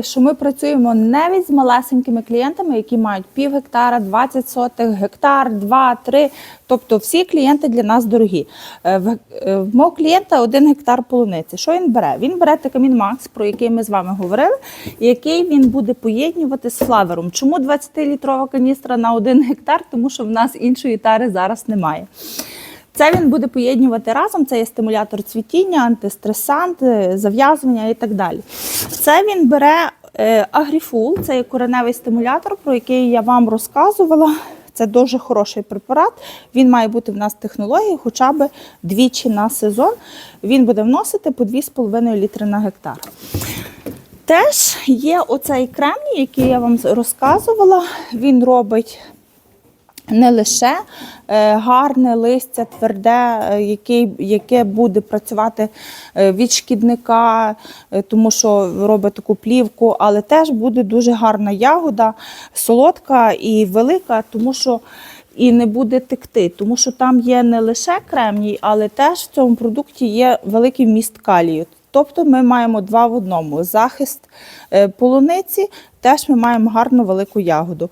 Що ми працюємо навіть з малесенькими клієнтами, які мають пів гектара, 20 сотих, гектар, 2, 3. Тобто всі клієнти для нас дорогі. Е, В, е, в мого клієнта один гектар полуниці. Що він бере? Він бере Текамін Макс, про який ми з вами говорили, який він буде поєднувати з флавером. Чому 20-літрова каністра на один гектар? Тому що в нас іншої тари зараз немає. Це він буде поєднувати разом. Це є стимулятор цвітіння, антистресант, е, зав'язування і так далі. Це він бере е, Агріфул, це є кореневий стимулятор, про який я вам розказувала. Це дуже хороший препарат. Він має бути в нас технології хоча б двічі на сезон. Він буде вносити по 2,5 літри на гектар. Теж є оцей кремній, який я вам розказувала. Він робить не лише е, гарне листя, тверде, е, яке, буде працювати е, від шкідника, тому що робить таку плівку, але теж буде дуже гарна ягода, солодка і велика, тому що і не буде текти, тому що там є не лише кремній, але теж в цьому продукті є великий вміст калію. Тобто ми маємо два в одному: захист полуниці, теж ми маємо гарну велику ягоду.